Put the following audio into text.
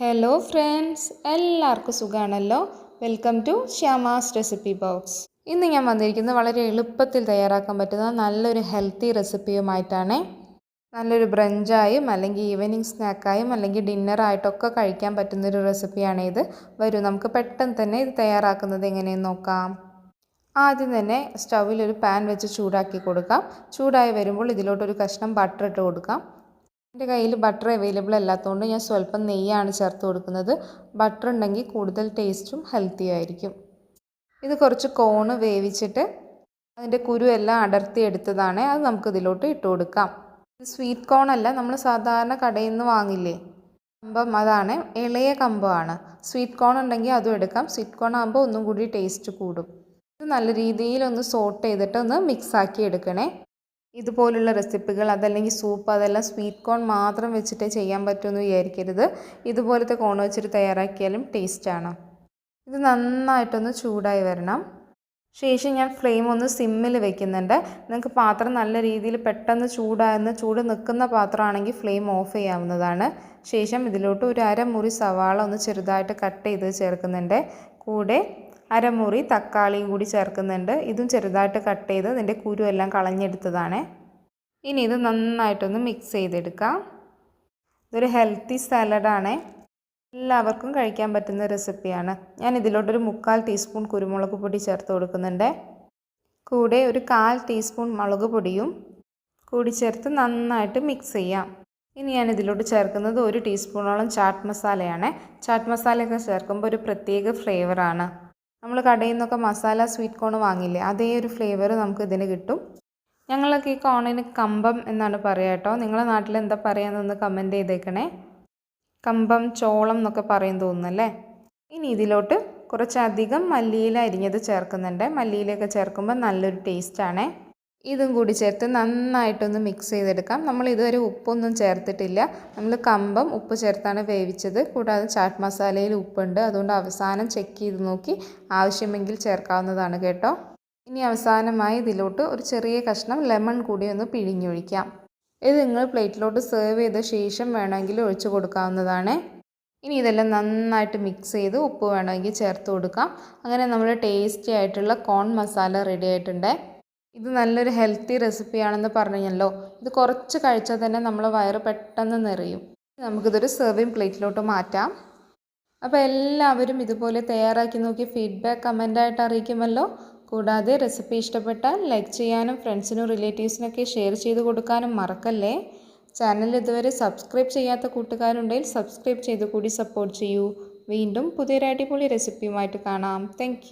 Hello friends എല്ലാവർക്കും സുഖമാണല്ലോ welcome to Shyama's Recipe Box ഇന്ന് ഞാൻ വന്നിരിക്കുന്നത് വളരെ എളുപ്പത്തിൽ തയ്യാറാക്കാൻ പറ്റുന്ന നല്ലൊരു ഹെൽത്തി റെസിപ്പിയുമായിട്ടാണ് നല്ലൊരു ബ്രഞ്ചായും അല്ലെങ്കിൽ ഈവനിങ് സ്നാക്കായും അല്ലെങ്കിൽ ഡിന്നറായിട്ടൊക്കെ കഴിക്കാൻ പറ്റുന്നൊരു റെസിപ്പിയാണിത് വരൂ നമുക്ക് പെട്ടെന്ന് തന്നെ ഇത് തയ്യാറാക്കുന്നത് എങ്ങനെയെന്ന് നോക്കാം. ആദ്യം തന്നെ സ്റ്റൗവിൽ ഒരു പാൻ വെച്ച് ചൂടാക്കി കൊടുക്കാം. ചൂടായി വരുമ്പോൾ ഇതിലോട്ടൊരു കഷ്ണം ബട്ടർ ഇട്ട് കൊടുക്കാം. എന്റെ കയ്യിൽ ബട്ടർ അവൈലബിൾ അല്ലാത്തതുകൊണ്ട് ഞാൻ സ്വല്പം നെയ്യാണ് ചേർത്ത് കൊടുക്കുന്നത്. ബട്ടർ ഉണ്ടെങ്കിൽ കൂടുതൽ ടേസ്റ്റും ഹെൽത്തിയും ആയിരിക്കും. ഇത് കുറച്ച് കോണ് വേവിച്ചിട്ട് അതിന്റെ കുരു എല്ലാം അടർത്തി എടുത്തതാണ്. അത് നമുക്ക് ഇതിലോട്ട് ഇട്ട് കൊടുക്കാം. ഇത് സ്വീറ്റ് കോൺ അല്ല നമ്മൾ സാധാരണ കടയിൽ നിന്ന് വാങ്ങില്ലേ? കമ്പം അതാണ് ഇളയ കമ്പമാണ്. സ്വീറ്റ് കോൺ ഉണ്ടെങ്കിൽ അതും എടുക്കാം. സ്വീറ്റ് കോൺ ആകുമ്പോൾ ഒന്നും കൂടി ടേസ്റ്റ് കൂടും. ഇത് നല്ല രീതിയിൽ ഒന്ന് സോട്ട് ചെയ്തിട്ട് ഒന്ന് മിക്സ് ആക്കി എടുക്കണേ. ഇതുപോലുള്ള റെസിപ്പികൾ അതല്ലെങ്കിൽ സൂപ്പ് അതെല്ലാം സ്വീറ്റ് കോൺ മാത്രം വെച്ചിട്ടേ ചെയ്യാൻ പറ്റുമെന്ന് വിചാരിക്കരുത്. ഇതുപോലത്തെ കോൺ വെച്ചിട്ട് തയ്യാറാക്കിയാലും ടേസ്റ്റാണ് ഇത് നന്നായിട്ടൊന്ന് ചൂടായി വരണം. ശേഷം ഞാൻ ഫ്ലെയിം ഒന്ന് സിമ്മിൽ വെക്കുന്നുണ്ട്. നിങ്ങൾക്ക് പാത്രം നല്ല രീതിയിൽ പെട്ടെന്ന് ചൂടാകുന്ന ചൂട് നിൽക്കുന്ന പാത്രമാണെങ്കിൽ ഫ്ലെയിം ഓഫ് ചെയ്യാവുന്നതാണ്. ശേഷം ഇതിലോട്ട് ഒരു അരമുറി സവാള ഒന്ന് ചെറുതായിട്ട് കട്ട് ചെയ്ത് ചേർക്കുന്നുണ്ട്. കൂടെ അരമുറി തക്കാളിയും കൂടി ചേർക്കുന്നുണ്ട്. ഇതും ചെറുതായിട്ട് കട്ട് ചെയ്ത് ഇതിന്റെ കുരു എല്ലാം കളഞ്ഞെടുത്തതാണ്. ഇനി ഇത് നന്നായിട്ടൊന്ന് മിക്സ് ചെയ്തെടുക്കാം. ഇതൊരു ഹെൽത്തി സാലഡാണ് എല്ലാവർക്കും കഴിക്കാൻ പറ്റുന്ന റെസിപ്പിയാണ് ഞാൻ ഇതിലോട്ടൊരു മുക്കാൽ ടീസ്പൂൺ കുരുമുളക് പൊടി ചേർത്ത് കൊടുക്കുന്നുണ്ട്. കൂടെ ഒരു കാൽ ടീസ്പൂൺ മുളക് പൊടിയും കൂടി ചേർത്ത് നന്നായിട്ട് മിക്സ് ചെയ്യാം. ഇനി ഞാൻ ഇതിലോട്ട് ചേർക്കുന്നത് ഒരു ടീസ്പൂണോളം ചാട്ട് മസാലയാണ്. ചാട്ട് മസാലയൊക്കെ ചേർക്കുമ്പോൾ ഒരു പ്രത്യേക ഫ്ലേവറാണ് നമ്മൾ കടയിൽ നിന്നൊക്കെ മസാല സ്വീറ്റ് കോൺ വാങ്ങില്ലേ അതേ ഒരു ഫ്ലേവർ നമുക്ക് ഇതിന് കിട്ടും. ഞങ്ങളൊക്കെ ഈ കോണിന് കമ്പം എന്നാണ് പറയുക കേട്ടോ. നിങ്ങളുടെ നാട്ടിൽ എന്താ പറയുന്നതെന്ന് കമന്റ് ചെയ്തേക്കണേ. കമ്പം ചോളം എന്നൊക്കെ പറയും തോന്നുന്നല്ലേ ഇനി ഇതിലോട്ട് കുറച്ചധികം മല്ലിയില അരിഞ്ഞത് ചേർക്കുന്നുണ്ട്. മല്ലിയിലൊക്കെ ചേർക്കുമ്പോൾ നല്ലൊരു ടേസ്റ്റാണ് ഇതും കൂടി ചേർത്ത് നന്നായിട്ടൊന്ന് മിക്സ് ചെയ്തെടുക്കാം. നമ്മൾ ഇതുവരെ ഉപ്പൊന്നും ചേർത്തിട്ടില്ല. നമ്മൾ കമ്പം ഉപ്പ് ചേർത്താണ് വേവിച്ചത്. കൂടാതെ ചാട്ട് മസാലയിൽ ഉപ്പുണ്ട്. അതുകൊണ്ട് അവസാനം ചെക്ക് ചെയ്ത് നോക്കി ആവശ്യമെങ്കിൽ ചേർക്കാവുന്നതാണ് കേട്ടോ. ഇനി അവസാനമായി ഇതിലോട്ട് ഒരു ചെറിയ കഷ്ണം ലെമൺ കൂടി ഒന്ന് പിഴിഞ്ഞൊഴിക്കാം. ഇത് നിങ്ങൾ പ്ലേറ്റിലോട്ട് സെർവ് ചെയ്ത ശേഷം വേണമെങ്കിൽ ഒഴിച്ചു കൊടുക്കാവുന്നതാണ്. ഇനി ഇതെല്ലാം നന്നായിട്ട് മിക്സ് ചെയ്ത് ഉപ്പ് വേണമെങ്കിൽ ചേർത്ത് കൊടുക്കാം. അങ്ങനെ നമ്മൾ ടേസ്റ്റി ആയിട്ടുള്ള കോൺ മസാല റെഡി ആയിട്ടുണ്ട്. ഇത് നല്ലൊരു ഹെൽത്തി റെസിപ്പിയാണെന്ന് പറഞ്ഞല്ലോ. ഇത് കുറച്ച് കഴിച്ചാൽ തന്നെ നമ്മളെ വയറ് പെട്ടെന്ന് നിറയും. നമുക്കിതൊരു സെർവിങ് പ്ലേറ്റിലോട്ട് മാറ്റാം. അപ്പോൾ എല്ലാവരും ഇതുപോലെ തയ്യാറാക്കി നോക്കി ഫീഡ്ബാക്ക് കമന്റായിട്ട് അറിയിക്കുമല്ലോ. കൂടാതെ റെസിപ്പി ഇഷ്ടപ്പെട്ടാൽ ലൈക്ക് ചെയ്യാനും ഫ്രണ്ട്സിനും റിലേറ്റീവ്സിനൊക്കെ ഷെയർ ചെയ്ത് കൊടുക്കാനും മറക്കല്ലേ. ചാനൽ ഇതുവരെ സബ്സ്ക്രൈബ് ചെയ്യാത്ത കൂട്ടുകാരുണ്ടെങ്കിൽ സബ്സ്ക്രൈബ് ചെയ്ത് കൂടി സപ്പോർട്ട് ചെയ്യൂ. വീണ്ടും പുതിയൊരു അടിപൊളി റെസിപ്പിയുമായിട്ട് കാണാം. താങ്ക്